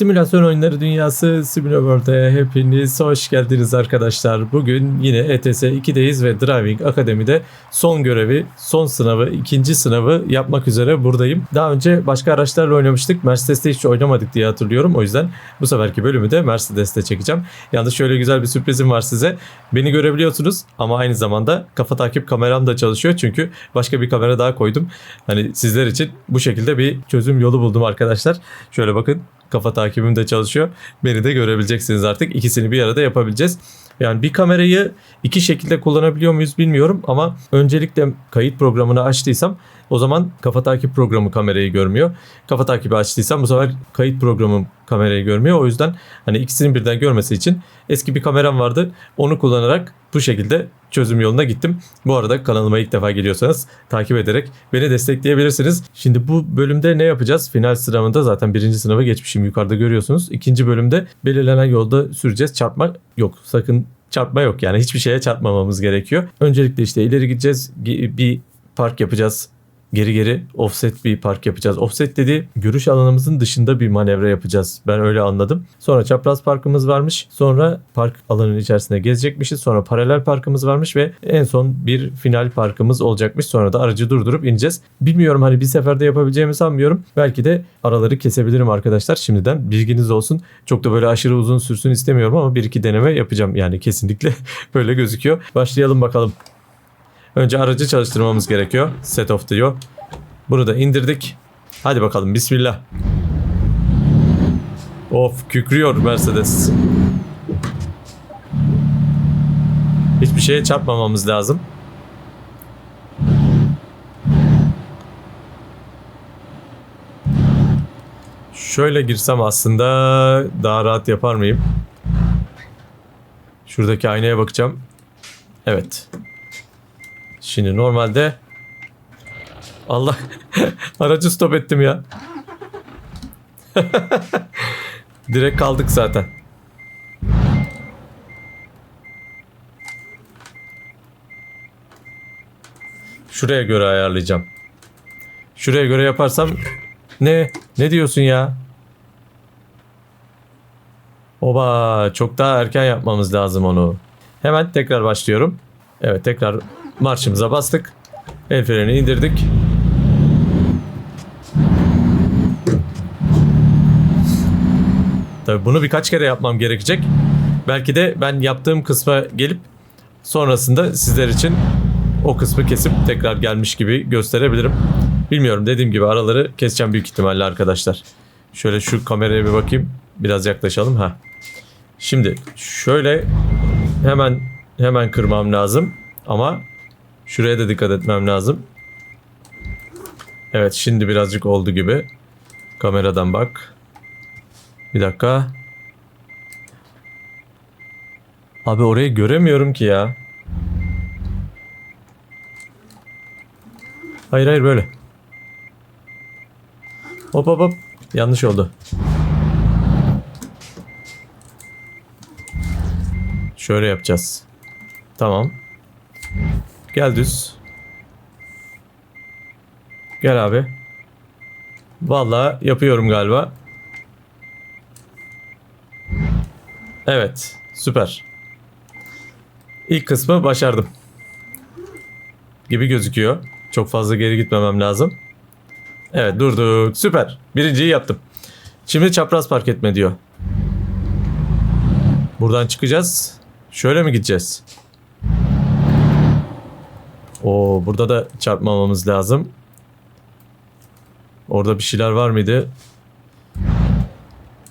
Simülasyon oyunları dünyası Simulaworld'e hepiniz hoş geldiniz arkadaşlar. Bugün yine ETS 2'deyiz ve Driving Akademi'de son görevi, son sınavı, ikinci sınavı yapmak üzere buradayım. Daha önce başka araçlarla oynamıştık. Mercedes'te hiç oynamadık diye hatırlıyorum. O yüzden bu seferki bölümü de Mercedes'te çekeceğim. Yalnız şöyle güzel bir sürprizim var size. Beni görebiliyorsunuz ama aynı zamanda kafa takip kameram da çalışıyor. Çünkü başka bir kamera daha koydum. Hani sizler için bu şekilde bir çözüm yolu buldum arkadaşlar. Şöyle bakın kafa takibim de çalışıyor. Beni de görebileceksiniz artık. İkisini bir arada yapabileceğiz. Yani bir kamerayı iki şekilde kullanabiliyor muyuz bilmiyorum ama öncelikle kayıt programını açtıysam o zaman kafa takip programı kamerayı görmüyor. Kafa takibi açtıysam bu sefer kayıt programım kamerayı görmüyor. O yüzden hani ikisinin birden görmesi için eski bir kameram vardı. Onu kullanarak bu şekilde çözüm yoluna gittim. Bu arada kanalıma ilk defa geliyorsanız takip ederek beni destekleyebilirsiniz. Şimdi bu bölümde ne yapacağız? Final sınavında zaten birinci sınavı geçmişim yukarıda görüyorsunuz. İkinci bölümde belirlenen yolda süreceğiz. Çarpma yok. Sakın çarpma yok yani hiçbir şeye çarpmamamız gerekiyor. Öncelikle işte ileri gideceğiz. Bir park yapacağız. Geri geri offset bir park yapacağız. Offset dedi görüş alanımızın dışında bir manevra yapacağız. Ben öyle anladım. Sonra çapraz parkımız varmış. Sonra park alanının içerisinde gezecekmişiz. Sonra paralel parkımız varmış ve en son bir final parkımız olacakmış. Sonra da aracı durdurup ineceğiz. Bilmiyorum hani bir seferde yapabileceğimi sanmıyorum. Belki de araları kesebilirim arkadaşlar. Şimdiden bilginiz olsun. Çok da böyle aşırı uzun sürsün istemiyorum ama bir iki deneme yapacağım. Yani kesinlikle böyle gözüküyor. Başlayalım bakalım. Önce aracı çalıştırmamız gerekiyor. Set off diyor. Bunu da indirdik. Hadi bakalım bismillah. Of kükrüyor Mercedes. Hiçbir şeye çarpmamamız lazım. Şöyle girsem aslında daha rahat yapar mıyım? Şuradaki aynaya bakacağım. Evet. Şimdi normalde Allah aracı stop ettim ya. Direkt kaldık zaten. Şuraya göre ayarlayacağım. Şuraya göre yaparsam ne? Ne diyorsun ya? Oba çok daha erken yapmamız lazım onu. Hemen tekrar başlıyorum. Evet tekrar marşımıza bastık. El freni indirdik. Tabii bunu birkaç kere yapmam gerekecek. Belki de ben yaptığım kısma gelip sonrasında sizler için o kısmı kesip tekrar gelmiş gibi gösterebilirim. Bilmiyorum dediğim gibi araları keseceğim büyük ihtimalle arkadaşlar. Şöyle şu kameraya bir bakayım. Biraz yaklaşalım. ha. Şimdi şöyle hemen hemen kırmam lazım. Ama şuraya da dikkat etmem lazım. Evet şimdi birazcık oldu gibi. Kameradan bak. Bir dakika. Abi orayı göremiyorum ki ya. Hayır hayır böyle. Hop hop hop. Yanlış oldu. Şöyle yapacağız. Tamam. Gel düz. Gel abi. Vallahi yapıyorum galiba. Evet. Süper. İlk kısmı başardım. Gibi gözüküyor. Çok fazla geri gitmemem lazım. Evet durduk. Süper. Birinciyi yaptım. Şimdi çapraz park etme diyor. Buradan çıkacağız. Şöyle mi gideceğiz? Oo burada da çarpmamamız lazım. Orada bir şeyler var mıydı?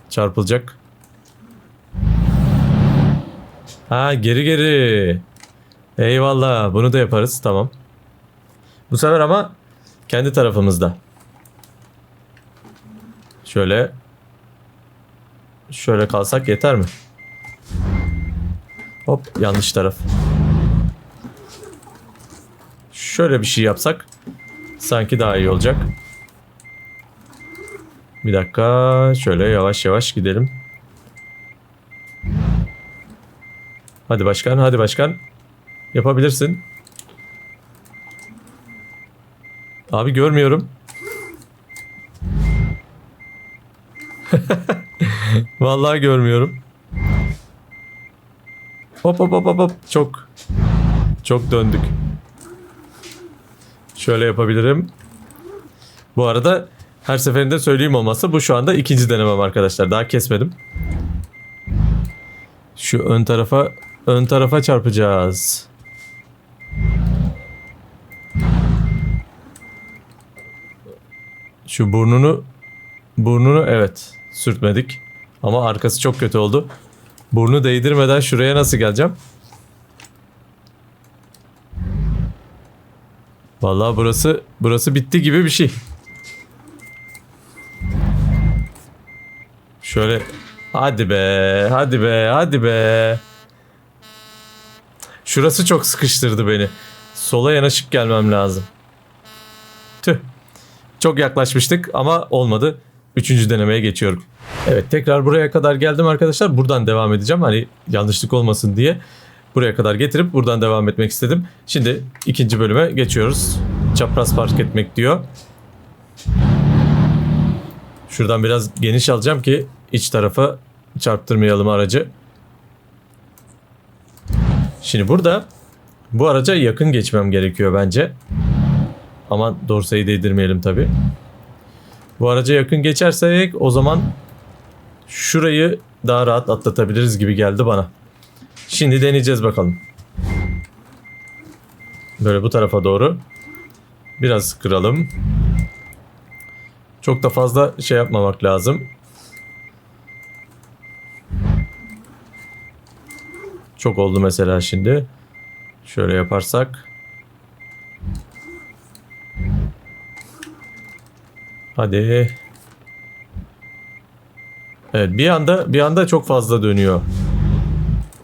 Çarpılacak. Ha geri geri. Eyvallah bunu da yaparız tamam. Bu sefer ama kendi tarafımızda. Şöyle şöyle kalsak yeter mi? Hop yanlış taraf. Şöyle bir şey yapsak sanki daha iyi olacak. Bir dakika şöyle yavaş yavaş gidelim. Hadi başkan hadi başkan. Yapabilirsin. Abi görmüyorum. Vallahi görmüyorum. Hop hop hop hop hop. Çok çok döndük. Şöyle yapabilirim. Bu arada her seferinde söyleyeyim olmazsa bu şu anda ikinci denemem arkadaşlar. Daha kesmedim. Şu ön tarafa ön tarafa çarpacağız. Şu burnunu burnunu evet sürtmedik. Ama arkası çok kötü oldu. Burnu değdirmeden şuraya nasıl geleceğim? Vallahi burası burası bitti gibi bir şey. Şöyle hadi be, hadi be, hadi be. Şurası çok sıkıştırdı beni. Sola yanaşık gelmem lazım. Tüh. Çok yaklaşmıştık ama olmadı. Üçüncü denemeye geçiyorum. Evet tekrar buraya kadar geldim arkadaşlar. Buradan devam edeceğim. Hani yanlışlık olmasın diye. Buraya kadar getirip buradan devam etmek istedim. Şimdi ikinci bölüme geçiyoruz. Çapraz park etmek diyor. Şuradan biraz geniş alacağım ki iç tarafa çarptırmayalım aracı. Şimdi burada bu araca yakın geçmem gerekiyor bence. Ama dorsayı değdirmeyelim tabi. Bu araca yakın geçersek o zaman şurayı daha rahat atlatabiliriz gibi geldi bana. Şimdi deneyeceğiz bakalım. Böyle bu tarafa doğru. Biraz kıralım. Çok da fazla şey yapmamak lazım. Çok oldu mesela şimdi. Şöyle yaparsak. Hadi. Evet bir anda bir anda çok fazla dönüyor.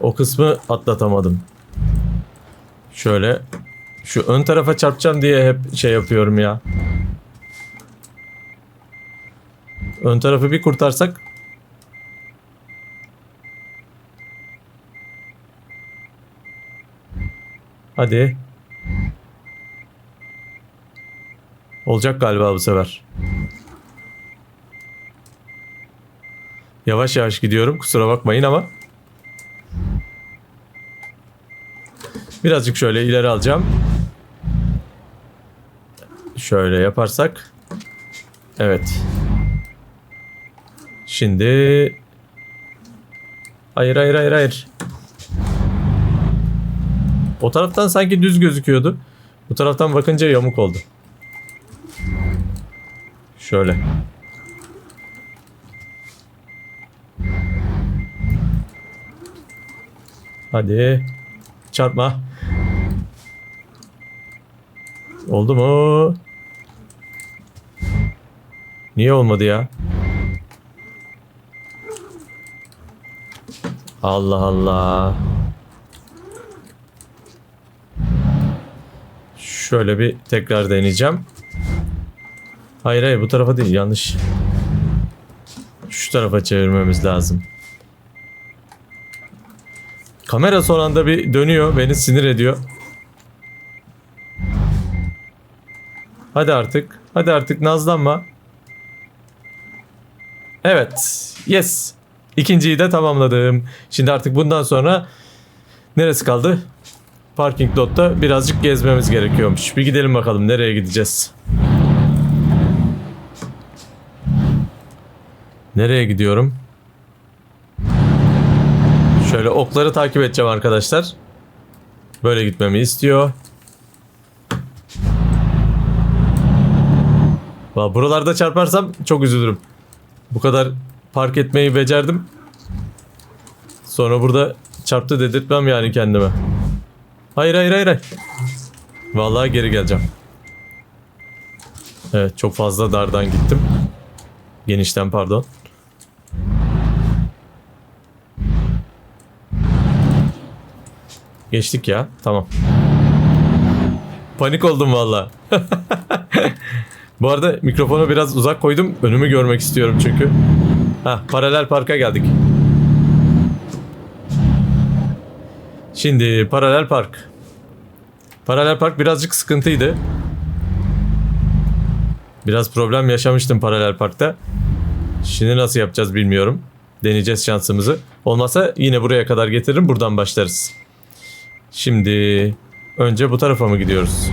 O kısmı atlatamadım. Şöyle şu ön tarafa çarpacağım diye hep şey yapıyorum ya. Ön tarafı bir kurtarsak. Hadi. Olacak galiba bu sefer. Yavaş yavaş gidiyorum. Kusura bakmayın ama. Birazcık şöyle ileri alacağım. Şöyle yaparsak. Evet. Şimdi Hayır hayır hayır hayır. O taraftan sanki düz gözüküyordu. Bu taraftan bakınca yamuk oldu. Şöyle. Hadi. Çarpma. Oldu mu? Niye olmadı ya? Allah Allah. Şöyle bir tekrar deneyeceğim. Hayır hayır bu tarafa değil yanlış. Şu tarafa çevirmemiz lazım. Kamera son anda bir dönüyor beni sinir ediyor. Hadi artık. Hadi artık nazlanma. Evet. Yes. İkinciyi de tamamladım. Şimdi artık bundan sonra neresi kaldı? Parking lotta birazcık gezmemiz gerekiyormuş. Bir gidelim bakalım nereye gideceğiz. Nereye gidiyorum? Şöyle okları takip edeceğim arkadaşlar. Böyle gitmemi istiyor. Valla buralarda çarparsam çok üzülürüm. Bu kadar park etmeyi becerdim. Sonra burada çarptı dedirtmem yani kendime. Hayır hayır hayır. hayır. Vallahi geri geleceğim. Evet çok fazla dardan gittim. Genişten pardon. Geçtik ya. Tamam. Panik oldum valla. Bu arada mikrofonu biraz uzak koydum. Önümü görmek istiyorum çünkü. Ha, paralel parka geldik. Şimdi paralel park. Paralel park birazcık sıkıntıydı. Biraz problem yaşamıştım paralel parkta. Şimdi nasıl yapacağız bilmiyorum. Deneyeceğiz şansımızı. Olmasa yine buraya kadar getiririm buradan başlarız. Şimdi önce bu tarafa mı gidiyoruz?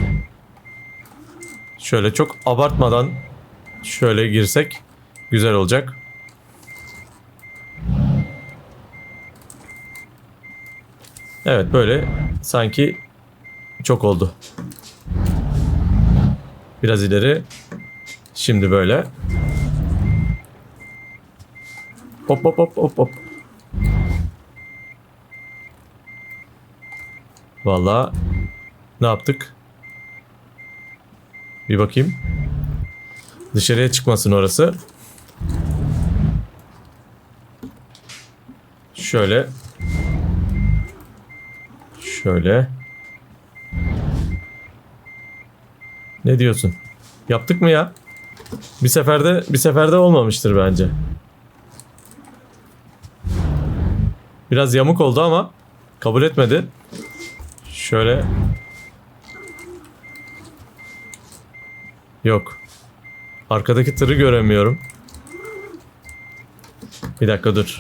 Şöyle çok abartmadan şöyle girsek güzel olacak. Evet böyle sanki çok oldu. Biraz ileri. Şimdi böyle. Hop hop hop hop hop. Vallahi ne yaptık? Bir bakayım. Dışarıya çıkmasın orası. Şöyle. Şöyle. Ne diyorsun? Yaptık mı ya? Bir seferde bir seferde olmamıştır bence. Biraz yamuk oldu ama kabul etmedi. Şöyle. Yok. Arkadaki tırı göremiyorum. Bir dakika dur.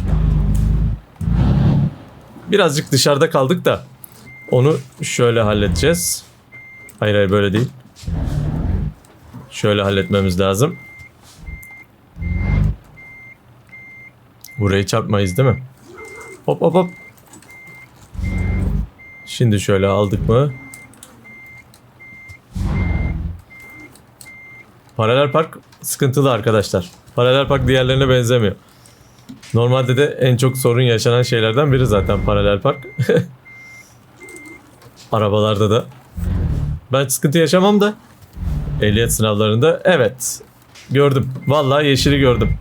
Birazcık dışarıda kaldık da onu şöyle halledeceğiz. Hayır hayır böyle değil. Şöyle halletmemiz lazım. Burayı çarpmayız değil mi? Hop hop hop. Şimdi şöyle aldık mı? Paralel park sıkıntılı arkadaşlar. Paralel park diğerlerine benzemiyor. Normalde de en çok sorun yaşanan şeylerden biri zaten paralel park. Arabalarda da. Ben sıkıntı yaşamam da. Ehliyet sınavlarında evet. Gördüm. Vallahi yeşili gördüm.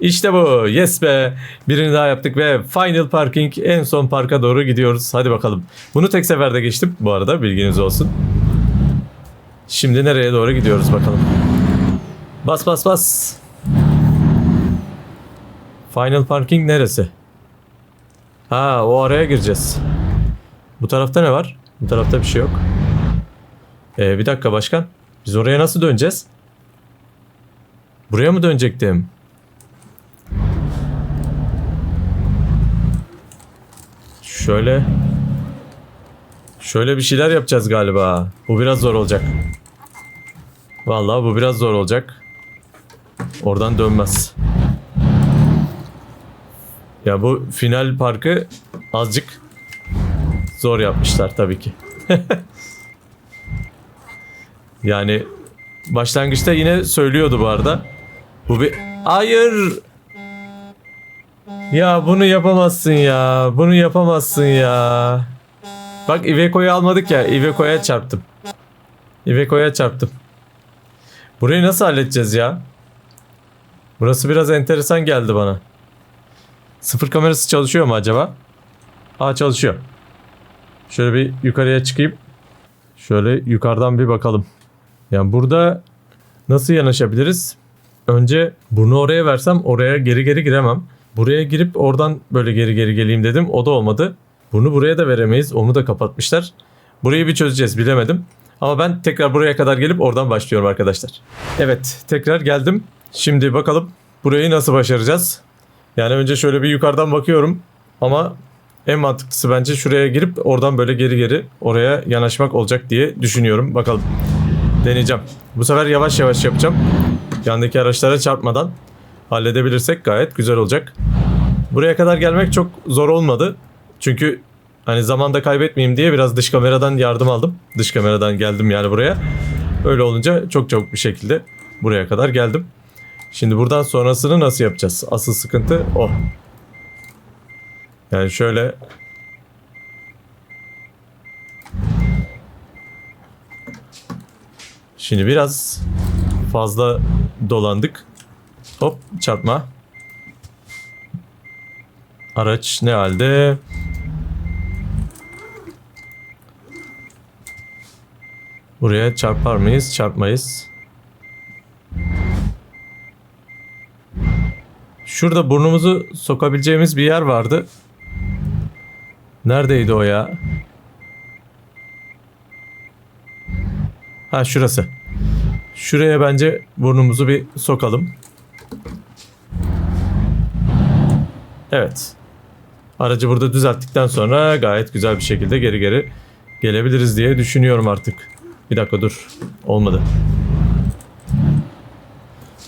İşte bu. Yes be. Birini daha yaptık ve Final Parking en son parka doğru gidiyoruz. Hadi bakalım. Bunu tek seferde geçtim bu arada bilginiz olsun. Şimdi nereye doğru gidiyoruz bakalım. Bas bas bas. Final Parking neresi? Ha o araya gireceğiz. Bu tarafta ne var? Bu tarafta bir şey yok. Ee, bir dakika başkan. Biz oraya nasıl döneceğiz? Buraya mı dönecektim? Şöyle. Şöyle bir şeyler yapacağız galiba. Bu biraz zor olacak. Vallahi bu biraz zor olacak. Oradan dönmez. Ya bu final parkı azıcık zor yapmışlar tabii ki. yani başlangıçta yine söylüyordu bu arada. Bu bir hayır. Ya bunu yapamazsın ya. Bunu yapamazsın ya. Bak Iveco'yu almadık ya. Iveco'ya çarptım. Iveco'ya çarptım. Burayı nasıl halledeceğiz ya? Burası biraz enteresan geldi bana. Sıfır kamerası çalışıyor mu acaba? Aa çalışıyor. Şöyle bir yukarıya çıkayım. Şöyle yukarıdan bir bakalım. Yani burada nasıl yanaşabiliriz? Önce bunu oraya versem oraya geri geri giremem. Buraya girip oradan böyle geri geri geleyim dedim. O da olmadı. Bunu buraya da veremeyiz. Onu da kapatmışlar. Burayı bir çözeceğiz bilemedim. Ama ben tekrar buraya kadar gelip oradan başlıyorum arkadaşlar. Evet tekrar geldim. Şimdi bakalım burayı nasıl başaracağız? Yani önce şöyle bir yukarıdan bakıyorum. Ama en mantıklısı bence şuraya girip oradan böyle geri geri oraya yanaşmak olacak diye düşünüyorum. Bakalım. Deneyeceğim. Bu sefer yavaş yavaş yapacağım. Yandaki araçlara çarpmadan halledebilirsek gayet güzel olacak. Buraya kadar gelmek çok zor olmadı. Çünkü hani zamanda kaybetmeyeyim diye biraz dış kameradan yardım aldım. Dış kameradan geldim yani buraya. Öyle olunca çok çabuk bir şekilde buraya kadar geldim. Şimdi buradan sonrasını nasıl yapacağız? Asıl sıkıntı o. Yani şöyle Şimdi biraz fazla dolandık. Hop çarpma. Araç ne halde? Buraya çarpar mıyız? Çarpmayız. Şurada burnumuzu sokabileceğimiz bir yer vardı. Neredeydi o ya? Ha şurası. Şuraya bence burnumuzu bir sokalım. Evet. Aracı burada düzelttikten sonra gayet güzel bir şekilde geri geri gelebiliriz diye düşünüyorum artık. Bir dakika dur. Olmadı.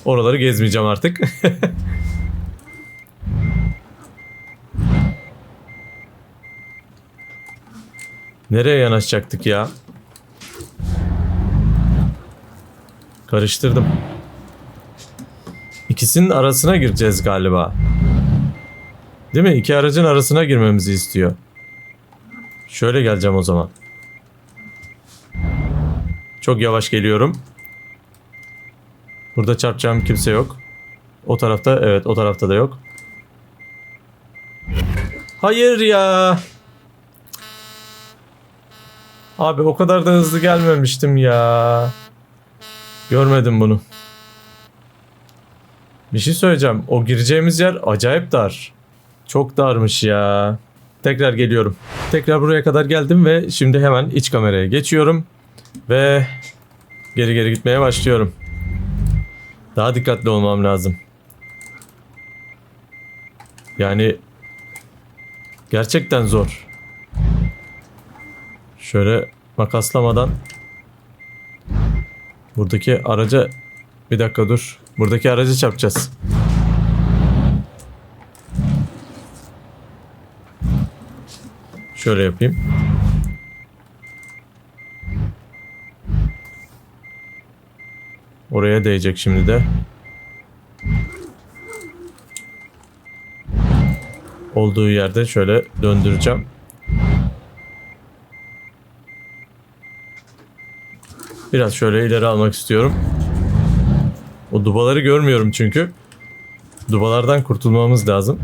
Oraları gezmeyeceğim artık. Nereye yanaşacaktık ya? Karıştırdım. İkisinin arasına gireceğiz galiba. Değil mi? İki aracın arasına girmemizi istiyor. Şöyle geleceğim o zaman. Çok yavaş geliyorum. Burada çarpacağım kimse yok. O tarafta evet o tarafta da yok. Hayır ya. Abi o kadar da hızlı gelmemiştim ya. Görmedim bunu. Bir şey söyleyeceğim. O gireceğimiz yer acayip dar. Çok darmış ya. Tekrar geliyorum. Tekrar buraya kadar geldim ve şimdi hemen iç kameraya geçiyorum. Ve geri geri gitmeye başlıyorum. Daha dikkatli olmam lazım. Yani gerçekten zor. Şöyle makaslamadan buradaki araca bir dakika dur. Buradaki aracı çarpacağız. Şöyle yapayım. Oraya değecek şimdi de. Olduğu yerde şöyle döndüreceğim. Biraz şöyle ileri almak istiyorum. O dubaları görmüyorum çünkü. Dubalardan kurtulmamız lazım.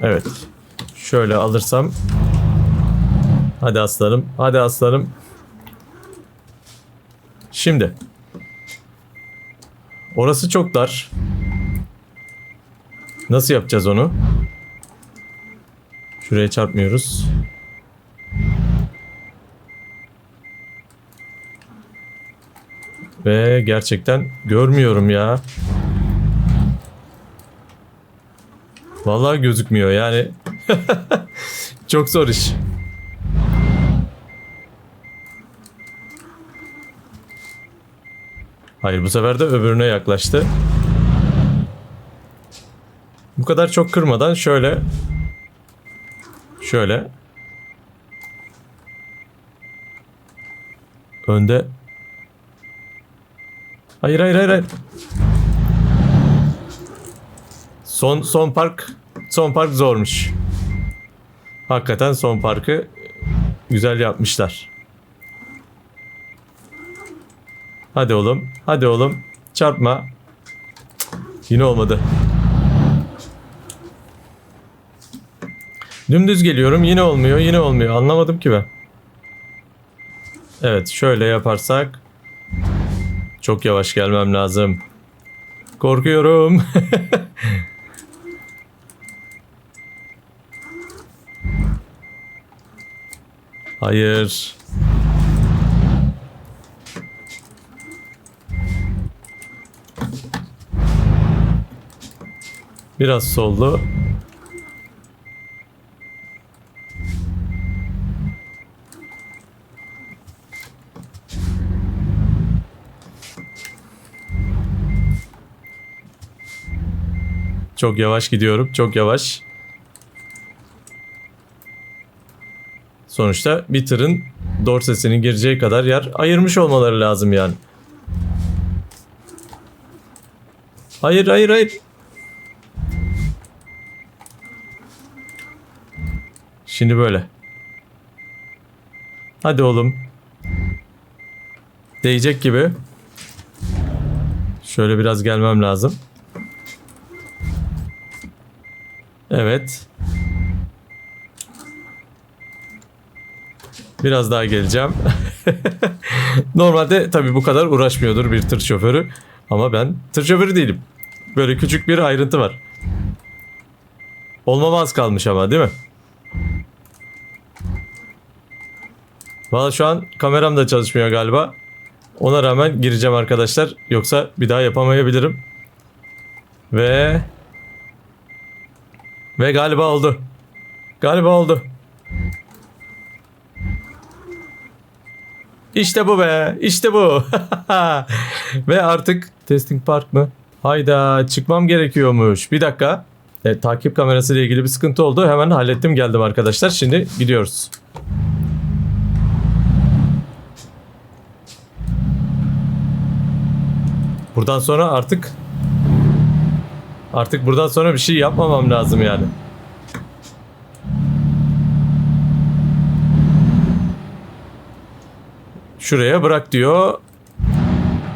Evet. Şöyle alırsam. Hadi aslanım. Hadi aslanım. Şimdi. Orası çok dar. Nasıl yapacağız onu? Şuraya çarpmıyoruz. Ve gerçekten görmüyorum ya. Vallahi gözükmüyor yani. Çok zor iş. Hayır bu sefer de öbürüne yaklaştı. Bu kadar çok kırmadan şöyle şöyle önde Hayır hayır hayır hayır. Son son park son park zormuş. Hakikaten son parkı güzel yapmışlar. Hadi oğlum. Hadi oğlum. Çarpma. Yine olmadı. Dümdüz geliyorum. Yine olmuyor. Yine olmuyor. Anlamadım ki ben. Evet. Şöyle yaparsak. Çok yavaş gelmem lazım. Korkuyorum. Hayır. Biraz soldu. Çok yavaş gidiyorum. Çok yavaş. Sonuçta bir tırın dorsesinin gireceği kadar yer ayırmış olmaları lazım yani. Hayır hayır hayır. Şimdi böyle. Hadi oğlum. Değecek gibi. Şöyle biraz gelmem lazım. Evet. Biraz daha geleceğim. Normalde tabii bu kadar uğraşmıyordur bir tır şoförü. Ama ben tır şoförü değilim. Böyle küçük bir ayrıntı var. Olmama az kalmış ama değil mi? Valla şu an kameram da çalışmıyor galiba. Ona rağmen gireceğim arkadaşlar. Yoksa bir daha yapamayabilirim. Ve ve galiba oldu. Galiba oldu. İşte bu be. İşte bu. Ve artık testing park mı? Hayda çıkmam gerekiyormuş. Bir dakika. Evet, takip kamerası ile ilgili bir sıkıntı oldu. Hemen hallettim geldim arkadaşlar. Şimdi gidiyoruz. Buradan sonra artık artık buradan sonra bir şey yapmamam lazım yani. Şuraya bırak diyor.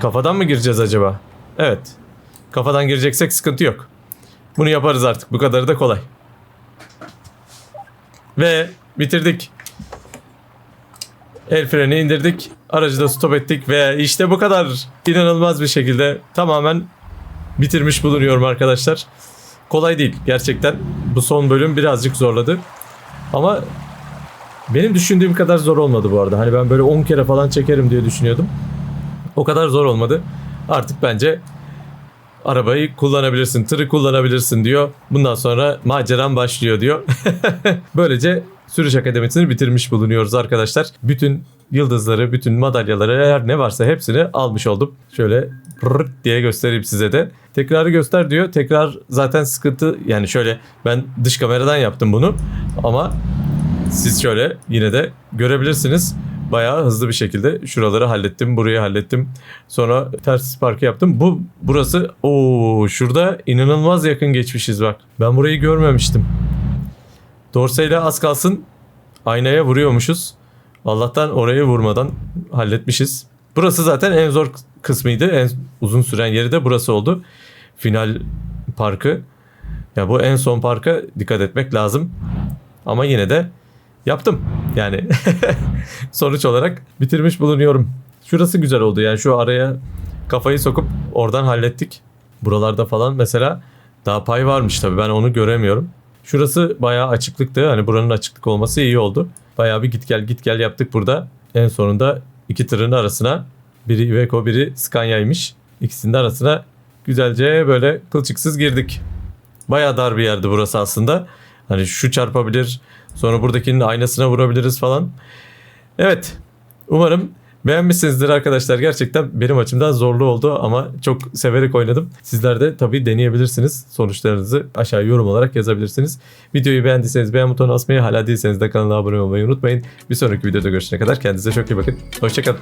Kafadan mı gireceğiz acaba? Evet. Kafadan gireceksek sıkıntı yok. Bunu yaparız artık. Bu kadarı da kolay. Ve bitirdik. El freni indirdik. Aracı da stop ettik ve işte bu kadar inanılmaz bir şekilde tamamen bitirmiş bulunuyorum arkadaşlar. Kolay değil gerçekten. Bu son bölüm birazcık zorladı. Ama benim düşündüğüm kadar zor olmadı bu arada. Hani ben böyle 10 kere falan çekerim diye düşünüyordum. O kadar zor olmadı. Artık bence arabayı kullanabilirsin, tırı kullanabilirsin diyor. Bundan sonra maceran başlıyor diyor. Böylece sürüş akademisini bitirmiş bulunuyoruz arkadaşlar. Bütün yıldızları, bütün madalyaları eğer ne varsa hepsini almış oldum. Şöyle pırrt diye göstereyim size de. Tekrarı göster diyor. Tekrar zaten sıkıntı yani şöyle ben dış kameradan yaptım bunu ama siz şöyle yine de görebilirsiniz. Bayağı hızlı bir şekilde şuraları hallettim, burayı hallettim. Sonra ters parkı yaptım. Bu burası o şurada inanılmaz yakın geçmişiz bak. Ben burayı görmemiştim. Dorseyle az kalsın aynaya vuruyormuşuz. Allah'tan orayı vurmadan halletmişiz. Burası zaten en zor kısmıydı. En uzun süren yeri de burası oldu. Final parkı. Ya bu en son parka dikkat etmek lazım. Ama yine de yaptım. Yani sonuç olarak bitirmiş bulunuyorum. Şurası güzel oldu yani şu araya kafayı sokup oradan hallettik. Buralarda falan mesela daha pay varmış tabii ben onu göremiyorum. Şurası bayağı açıklıktı. Hani buranın açıklık olması iyi oldu. Bayağı bir git gel git gel yaptık burada. En sonunda iki tırın arasına biri Iveco biri Scania'ymış. İkisinin arasına güzelce böyle kılçıksız girdik. Bayağı dar bir yerdi burası aslında. Hani şu çarpabilir. Sonra buradakinin aynasına vurabiliriz falan. Evet. Umarım beğenmişsinizdir arkadaşlar. Gerçekten benim açımdan zorlu oldu ama çok severek oynadım. Sizler de tabii deneyebilirsiniz. Sonuçlarınızı aşağı yorum olarak yazabilirsiniz. Videoyu beğendiyseniz beğen butonuna basmayı, hala değilseniz de kanala abone olmayı unutmayın. Bir sonraki videoda görüşene kadar kendinize çok iyi bakın. Hoşçakalın.